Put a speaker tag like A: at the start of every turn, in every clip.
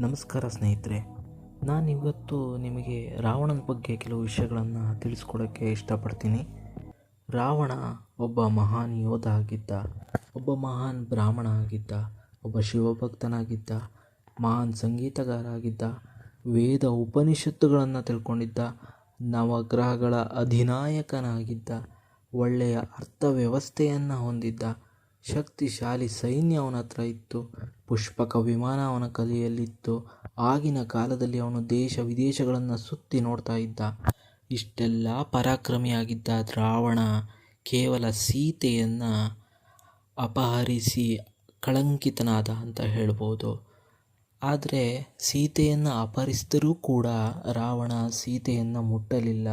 A: ನಮಸ್ಕಾರ ಸ್ನೇಹಿತರೆ. ನಾನು ಇವತ್ತು ನಿಮಗೆ ರಾವಣನ ಬಗ್ಗೆ ಕೆಲವು ವಿಷಯಗಳನ್ನು ತಿಳಿಸ್ಕೊಡೋಕ್ಕೆ ಇಷ್ಟಪಡ್ತೀನಿ. ರಾವಣ ಒಬ್ಬ ಮಹಾನ್ ಯೋಧ ಆಗಿದ್ದ, ಒಬ್ಬ ಮಹಾನ್ ಬ್ರಾಹ್ಮಣ ಆಗಿದ್ದ, ಒಬ್ಬ ಶಿವಭಕ್ತನಾಗಿದ್ದ, ಮಹಾನ್ ಸಂಗೀತಗಾರ ಆಗಿದ್ದ ವೇದ ಉಪನಿಷತ್ತುಗಳನ್ನು ತಿಳ್ಕೊಂಡಿದ್ದ, ನವಗ್ರಹಗಳ ಅಧಿನಾಯಕನಾಗಿದ್ದ, ಒಳ್ಳೆಯ ಅರ್ಥ ವ್ಯವಸ್ಥೆಯನ್ನು ಹೊಂದಿದ್ದ ಶಕ್ತಿಶಾಲಿ ಸೈನ್ಯ ಅವನ ಹತ್ರ ಇತ್ತು, ಪುಷ್ಪಕ ವಿಮಾನ ಅವನ ಕಲೆಯಲ್ಲಿತ್ತು. ಆಗಿನ ಕಾಲದಲ್ಲಿ ಅವನು ದೇಶ ವಿದೇಶಗಳನ್ನು ಸುತ್ತಿ ನೋಡ್ತಾ ಇದ್ದ. ಇಷ್ಟೆಲ್ಲ ಪರಾಕ್ರಮಿಯಾಗಿದ್ದ ರಾವಣ ಕೇವಲ ಸೀತೆಯನ್ನು ಅಪಹರಿಸಿ ಕಳಂಕಿತನಾದ ಅಂತ ಹೇಳ್ಬೋದು. ಆದರೆ ಸೀತೆಯನ್ನು ಅಪಹರಿಸಿದರೂ ಕೂಡ ರಾವಣ ಸೀತೆಯನ್ನು ಮುಟ್ಟಲಿಲ್ಲ.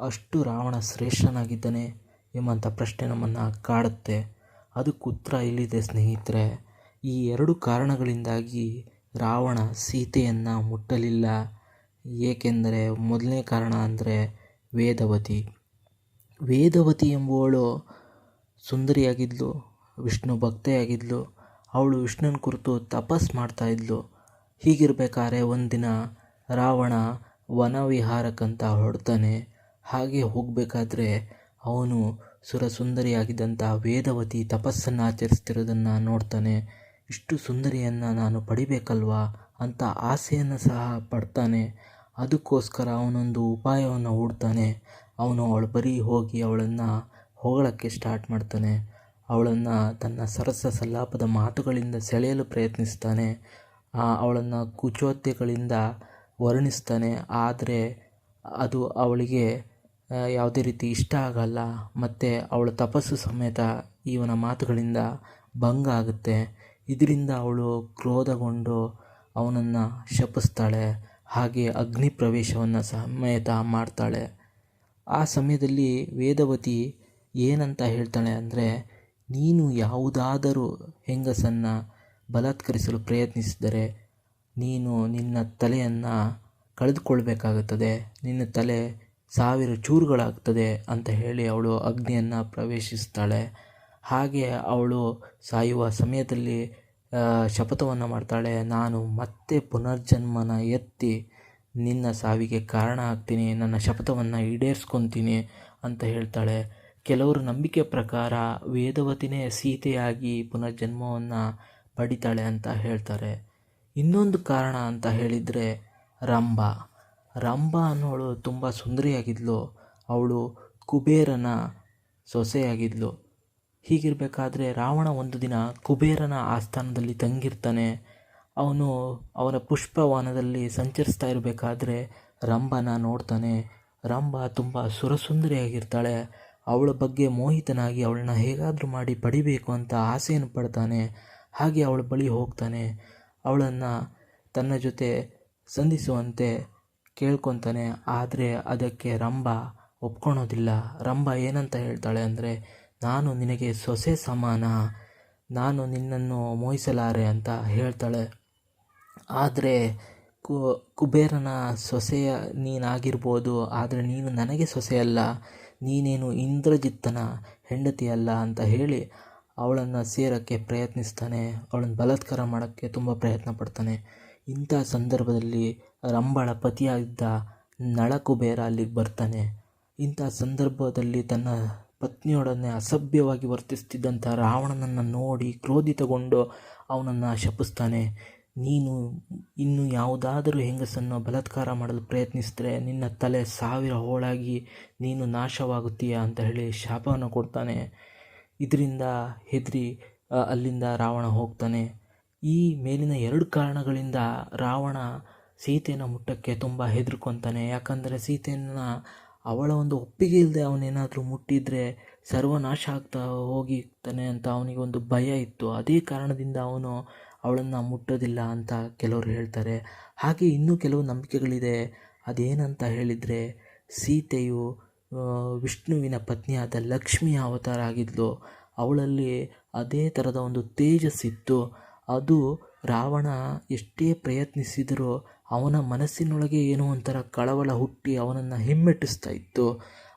A: ಅಷ್ಟು ರಾವಣ ಶ್ರೇಷ್ಠನಾಗಿದ್ದಾನೆ ಎಂಬಂಥ ಪ್ರಶ್ನೆ ನಮ್ಮನ್ನು ಕಾಡುತ್ತೆ. ಅದಕ್ಕೆ ಉತ್ತರ ಇಲ್ಲಿದೆ, ಸ್ನೇಹಿತರೆ. ಈ ಎರಡು ಕಾರಣಗಳಿಂದಾಗಿ ರಾವಣ ಸೀತೆಯನ್ನು ಮುಟ್ಟಲಿಲ್ಲ. ಏಕೆಂದರೆ ಮೊದಲನೇ ಕಾರಣ ಅಂದರೆ ವೇದವತಿ. ವೇದವತಿ ಎಂಬುವಳು ಸುಂದರಿಯಾಗಿದ್ಲು, ವಿಷ್ಣು ಭಕ್ತೆಯಾಗಿದ್ಲು. ಅವಳು ವಿಷ್ಣುನ ಕುರಿತು ತಪಸ್ ಮಾಡ್ತಾ ಇದ್ಲು. ಹೀಗಿರಬೇಕಾದ್ರೆ ಒಂದಿನ ರಾವಣ ವನವಿಹಾರಕ್ಕಂತ ಹೊರಡ್ತಾನೆ. ಹಾಗೆ ಹೋಗಬೇಕಾದ್ರೆ ಅವನು ಸುರಸುಂದರಿಯಾಗಿದ್ದಂಥ ವೇದವತಿ ತಪಸ್ಸನ್ನು ಆಚರಿಸ್ತಿರೋದನ್ನು ನೋಡ್ತಾನೆ. ಇಷ್ಟು ಸುಂದರಿಯನ್ನು ನಾನು ಪಡಿಬೇಕಲ್ವಾ ಅಂತ ಆಸೆಯನ್ನು ಸಹ ಪಡ್ತಾನೆ. ಅದಕ್ಕೋಸ್ಕರ ಅವನೊಂದು ಉಪಾಯವನ್ನು ಹೂಡ್ತಾನೆ. ಅವನು ಅವಳು ಬರೀ ಹೋಗಿ ಅವಳನ್ನು ಹೊಗಳಕ್ಕೆ ಸ್ಟಾರ್ಟ್ ಮಾಡ್ತಾನೆ. ಅವಳನ್ನು ತನ್ನ ಸರಸ ಸಲ್ಲಾಪದ ಮಾತುಗಳಿಂದ ಸೆಳೆಯಲು ಪ್ರಯತ್ನಿಸ್ತಾನೆ. ಅವಳನ್ನು ಕುಚೋತ್ಯಗಳಿಂದ ವರ್ಣಿಸ್ತಾನೆ. ಆದರೆ ಅದು ಅವಳಿಗೆ ಯಾವುದೇ ರೀತಿ ಇಷ್ಟ ಆಗಲ್ಲ, ಮತ್ತು ಅವಳ ತಪಸ್ಸು ಸಮೇತ ಇವನ ಮಾತುಗಳಿಂದ ಭಂಗ ಆಗುತ್ತೆ. ಇದರಿಂದ ಅವಳು ಕ್ರೋಧಗೊಂಡು ಅವನನ್ನು ಶಪಿಸ್ತಾಳೆ, ಹಾಗೆ ಅಗ್ನಿ ಪ್ರವೇಶವನ್ನು ಸಮೇತ ಮಾಡ್ತಾಳೆ. ಆ ಸಮಯದಲ್ಲಿ ವೇದವತಿ ಏನಂತ ಹೇಳ್ತಾಳೆ ಅಂದರೆ, ನೀನು ಯಾವುದಾದರೂ ಹೆಂಗಸನ್ನು ಬಲಾತ್ಕರಿಸಲು ಪ್ರಯತ್ನಿಸಿದರೆ ನೀನು ನಿನ್ನ ತಲೆಯನ್ನು ಕಳೆದುಕೊಳ್ಬೇಕಾಗುತ್ತದೆ. ನಿನ್ನ ತಲೆ ಸಾವಿರ ಚೂರುಗಳಾಗ್ತದೆ ಅಂತ ಹೇಳಿ ಅವಳು ಅಗ್ನಿಯನ್ನು ಪ್ರವೇಶಿಸ್ತಾಳೆ. ಹಾಗೆ ಅವಳು ಸಾಯುವ ಸಮಯದಲ್ಲಿ ಶಪಥವನ್ನು ಮಾಡ್ತಾಳೆ. ನಾನು ಮತ್ತೆ ಪುನರ್ಜನ್ಮನ ಎತ್ತಿ ನಿನ್ನ ಸಾವಿಗೆ ಕಾರಣ ಆಗ್ತೀನಿ, ನನ್ನ ಶಪಥವನ್ನು ಈಡೇರಿಸ್ಕೊತೀನಿ ಅಂತ ಹೇಳ್ತಾಳೆ. ಕೆಲವರು ನಂಬಿಕೆ ಪ್ರಕಾರ ವೇದವತಿನೇ ಸೀತೆಯಾಗಿ ಪುನರ್ಜನ್ಮವನ್ನು ಪಡಿತಾಳೆ ಅಂತ ಹೇಳ್ತಾರೆ. ಇನ್ನೊಂದು ಕಾರಣ ಅಂತ ಹೇಳಿದರೆ ರಂಭ. ರಂಭ ಅನ್ನೋಳು ತುಂಬ ಸುಂದರಿಯಾಗಿದ್ಲು. ಅವಳು ಕುಬೇರನ ಸೊಸೆಯಾಗಿದ್ಲು. ಹೀಗಿರಬೇಕಾದ್ರೆ ರಾವಣ ಒಂದು ದಿನ ಕುಬೇರನ ಆಸ್ಥಾನದಲ್ಲಿ ತಂಗಿರ್ತಾನೆ. ಅವನು ಅವನ ಪುಷ್ಪವಾನದಲ್ಲಿ ಸಂಚರಿಸ್ತಾ ಇರಬೇಕಾದ್ರೆ ರಂಭನ ನೋಡ್ತಾನೆ. ರಂಭ ತುಂಬ ಸುರಸುಂದರಿಯಾಗಿರ್ತಾಳೆ. ಅವಳ ಬಗ್ಗೆ ಮೋಹಿತನಾಗಿ ಅವಳನ್ನ ಹೇಗಾದರೂ ಮಾಡಿ ಪಡಿಬೇಕು ಅಂತ ಆಸೆಯನ್ನು ಪಡ್ತಾನೆ. ಹಾಗೆ ಅವಳ ಬಳಿ ಹೋಗ್ತಾನೆ. ಅವಳನ್ನು ತನ್ನ ಜೊತೆ ಸಂಧಿಸುವಂತೆ ಕೇಳ್ಕೊತಾನೆ, ಆದರೆ ಅದಕ್ಕೆ ರಂಭ ಒಪ್ಕೊಳೋದಿಲ್ಲ. ರಂಭ ಏನಂತ ಹೇಳ್ತಾಳೆ ಅಂದರೆ, ನಾನು ನಿನಗೆ ಸೊಸೆ ಸಮಾನ, ನಾನು ನಿನ್ನನ್ನು ಮೋಹಿಸಲಾರೆ ಅಂತ ಹೇಳ್ತಾಳೆ. ಆದರೆ ಕುಬೇರನ ಸೊಸೆಯ ನೀನಾಗಿರ್ಬೋದು, ಆದರೆ ನೀನು ನನಗೆ ಸೊಸೆಯಲ್ಲ, ನೀನೇನು ಇಂದ್ರಜಿತ್ತನ ಹೆಂಡತಿಯಲ್ಲ ಅಂತ ಹೇಳಿ ಅವಳನ್ನು ಸೇರೋಕ್ಕೆ ಪ್ರಯತ್ನಿಸ್ತಾನೆ. ಅವಳನ್ನು ಬಲತ್ಕಾರ ಮಾಡೋಕ್ಕೆ ತುಂಬ ಪ್ರಯತ್ನ ಪಡ್ತಾನೆ. ಇಂಥ ಸಂದರ್ಭದಲ್ಲಿ ರಂಬಳ ಪತಿಯಾಗಿದ್ದ ನಳಕುಬೇರ ಅಲ್ಲಿಗೆ ಬರ್ತಾನೆ. ಇಂಥ ಸಂದರ್ಭದಲ್ಲಿ ತನ್ನ ಪತ್ನಿಯೊಡನೆ ಅಸಭ್ಯವಾಗಿ ವರ್ತಿಸ್ತಿದ್ದಂಥ ರಾವಣನನ್ನು ನೋಡಿ ಕ್ರೋಧಿತಗೊಂಡು ಅವನನ್ನು ಶಪಿಸ್ತಾನೆ ನೀನು ಇನ್ನು ಯಾವುದಾದರೂ ಹೆಂಗಸನ್ನು ಬಲತ್ಕಾರ ಮಾಡಲು ಪ್ರಯತ್ನಿಸಿದ್ರೆ ನಿನ್ನ ತಲೆ ಸಾವಿರ ಹೋಳಾಗಿ ನೀನು ನಾಶವಾಗುತ್ತೀಯ ಅಂತ ಹೇಳಿ ಶಾಪವನ್ನು ಕೊಡ್ತಾನೆ. ಇದರಿಂದ ಹೆದರಿ, ಅಲ್ಲಿಂದ ರಾವಣ ಹೋಗ್ತಾನೆ. ಈ ಮೇಲಿನ ಎರಡು ಕಾರಣಗಳಿಂದ ರಾವಣ ಸೀತೆಯನ್ನು ಮುಟ್ಟಕ್ಕೆ ತುಂಬ ಹೆದರ್ಕೊತಾನೆ. ಯಾಕಂದರೆ ಸೀತೆಯನ್ನು ಅವಳ ಒಂದು ಒಪ್ಪಿಗೆ ಇಲ್ಲದೆ ಅವನೇನಾದರೂ ಮುಟ್ಟಿದರೆ ಸರ್ವನಾಶ ಆಗ್ತಾ ಹೋಗಿರ್ತಾನೆ ಅಂತ ಅವನಿಗೆ ಒಂದು ಭಯ ಇತ್ತು. ಅದೇ ಕಾರಣದಿಂದ ಅವನು ಅವಳನ್ನು ಮುಟ್ಟೋದಿಲ್ಲ ಅಂತ ಕೆಲವರು ಹೇಳ್ತಾರೆ. ಹಾಗೆ ಇನ್ನೂ ಕೆಲವು ನಂಬಿಕೆಗಳಿದೆ. ಅದೇನಂತ ಹೇಳಿದರೆ, ಸೀತೆಯು ವಿಷ್ಣುವಿನ ಪತ್ನಿಯಾದ ಲಕ್ಷ್ಮಿಯ ಅವತಾರ ಆಗಿದ್ಲು. ಅವಳಲ್ಲಿ ಅದೇ ಥರದ ಒಂದು ತೇಜಸ್ಸಿತ್ತು. ಅದು ರಾವಣ ಎಷ್ಟೇ ಪ್ರಯತ್ನಿಸಿದರೂ ಅವನ ಮನಸ್ಸಿನೊಳಗೆ ಏನೋ ಒಂಥರ ಕಳವಳ ಹುಟ್ಟಿ ಅವನನ್ನು ಹಿಮ್ಮೆಟ್ಟಿಸ್ತಾ ಇತ್ತು.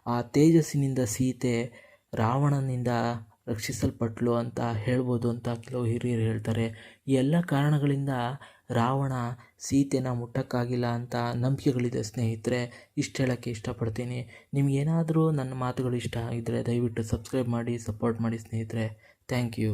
A: ಆ ತೇಜಸ್ಸಿನಿಂದ ಸೀತೆ ರಾವಣನಿಂದ ರಕ್ಷಿಸಲ್ಪಟ್ಲು ಅಂತ ಹೇಳ್ಬೋದು ಅಂತ ಕೆಲವು ಹಿರಿಯರು ಹೇಳ್ತಾರೆ. ಈ ಎಲ್ಲ ಕಾರಣಗಳಿಂದ ರಾವಣ ಸೀತೆನ ಮುಟ್ಟಕ್ಕಾಗಿಲ್ಲ ಅಂತ ನಂಬಿಕೆಗಳಿದೆ ಸ್ನೇಹಿತರೆ. ಇಷ್ಟು ಹೇಳೋಕ್ಕೆ ಇಷ್ಟಪಡ್ತೀನಿ. ನಿಮಗೇನಾದರೂ ನನ್ನ ಮಾತುಗಳು ಇಷ್ಟ ಆಗಿದ್ದರೆ ದಯವಿಟ್ಟು ಸಬ್ಸ್ಕ್ರೈಬ್ ಮಾಡಿ, ಸಪೋರ್ಟ್ ಮಾಡಿ ಸ್ನೇಹಿತರೆ. Thank you.